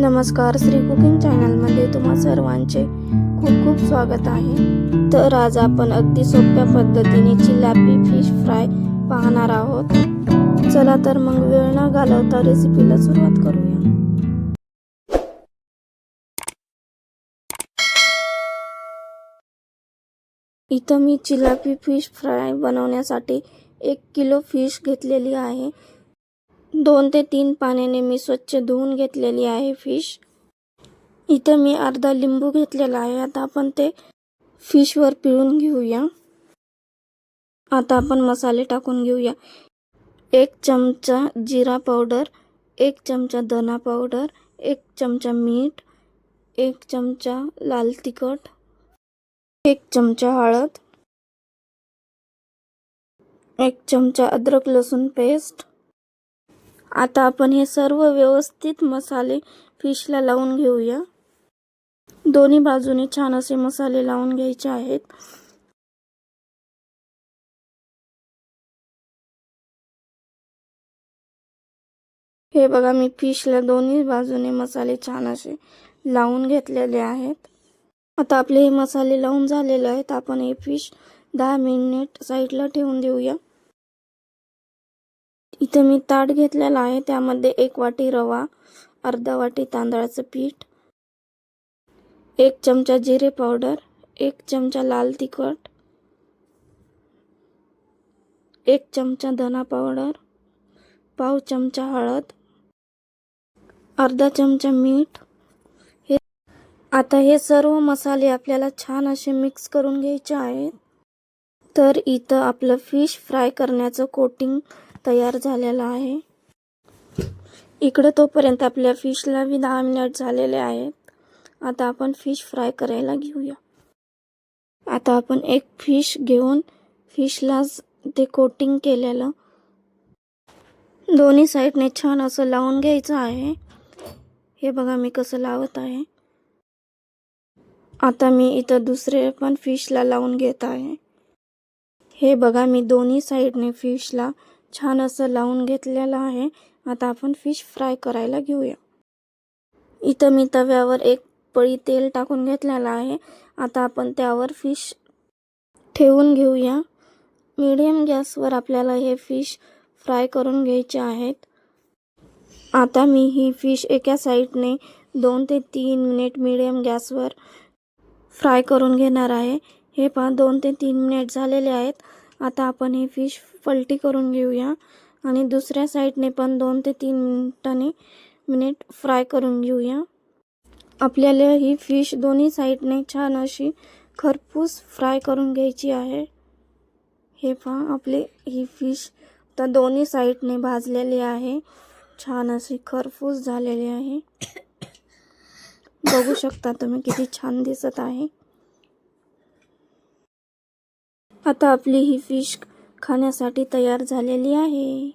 नमस्कार श्री कुकिंग चॅनलमध्ये तुम्हा सर्वांचे खूप खूप स्वागत आहे. तर आज आपण अगदी सोप्या पद्धतीने चिलापी फिश फ्राय पाहणार आहोत. चला तर मग वेळ न घालवता रेसिपीला सुरुवात करूया. इथं मी चिलापी फिश फ्राय बनवण्यासाठी एक किलो फिश घेतलेली आहे. दोन ते तीन पाण्याने मी स्वच्छ धुवून घेतलेली आहे फिश. इथं मी अर्धा लिंबू घेतलेला आहे. आता आपण ते फिशवर पिळून घेऊया. आता आपण मसाले टाकून घेऊया. एक चमचा जिरा पावडर एक चमचा धना पावडर एक चमचा मीठ एक चमचा लाल तिखट एक चमचा हळद एक चमचा अद्रक लसूण पेस्ट आता आपण हे सर्व व्यवस्थित मसाले फिशला लावून घेऊया. दोन्ही बाजूने छान असे मसाले लावून घ्यायचे आहेत. हे बघा मी फिशला दोन्ही बाजूने मसाले छान असे लावून घेतलेले आहेत. आता आपले हे मसाले लावून झालेले आहेत. आपण हे फिश दहा मिनिट साईडला ठेवून देऊया. इथे मी ताट घेतलेला आहे. त्यामध्ये एक वाटी रवा अर्धा वाटी तांदळाचं पीठ एक चमचा जिरे पावडर एक चमचा लाल तिखट एक चमचा धना पावडर पाव चमचा हळद अर्धा चमचा मीठ. हे आता हे सर्व मसाले आपल्याला छान असे मिक्स करून घ्यायचे आहेत. तर इथं आपलं फिश फ्राय करण्याचं कोटिंग तयार झालेला आहे. इकडं तोपर्यंत आपल्या फिशला बी दहा मिनिट झालेले आहेत. आता आपण फिश फ्राय करायला घेऊया. आता आपण एक फिश घेऊन फिशला ते कोटिंग केलेलं. दोन्ही साईडने छान असं लावून घ्यायचं आहे. हे बघा मी कसं लावत आहे. आता मी इथं दुसरे पण फिशला लावून घेत आहे. हे बघा मी दोन्ही साईडने फिशला छान असं लावून घेतलेलं आहे. आता आपण फिश फ्राय करायला घेऊया. इथं मी तव्यावर एक पळी तेल टाकून घेतलेलं आहे. आता आपण त्यावर फिश ठेवून घेऊया. मीडियम गॅसवर आपल्याला हे फिश फ्राय करून घ्यायचे आहेत. आता मी ही फिश एका साईडने दोन ते तीन मिनिट मीडियम गॅसवर फ्राय करून घेणार आहे. हे पहा दोन ते तीन मिनिट झालेले आहेत. आता आपण ही फिश पलटी करून घेऊया. आणि दुसऱ्या साईडने पण दोन ते तीन मिनिटाने मिनिट फ्राय करून घेऊया. आपल्याला ही फिश दोन्ही साईडने छान अशी खरपूस फ्राय करून घ्यायची आहे. हे पहा आपले ही फिश तर दोन्ही साईडने भाजलेली आहे. छान अशी खरपूस झालेली आहे. बघू शकता तुम्ही किती छान दिसत आहे. आता आपली ही फिश खाण्यासाठी तयार झालेली आहे.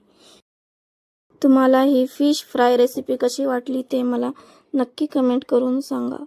तुम्हाला ही फिश फ्राय रेसिपी कशी वाटली ते मला नक्की कमेंट करून सांगा.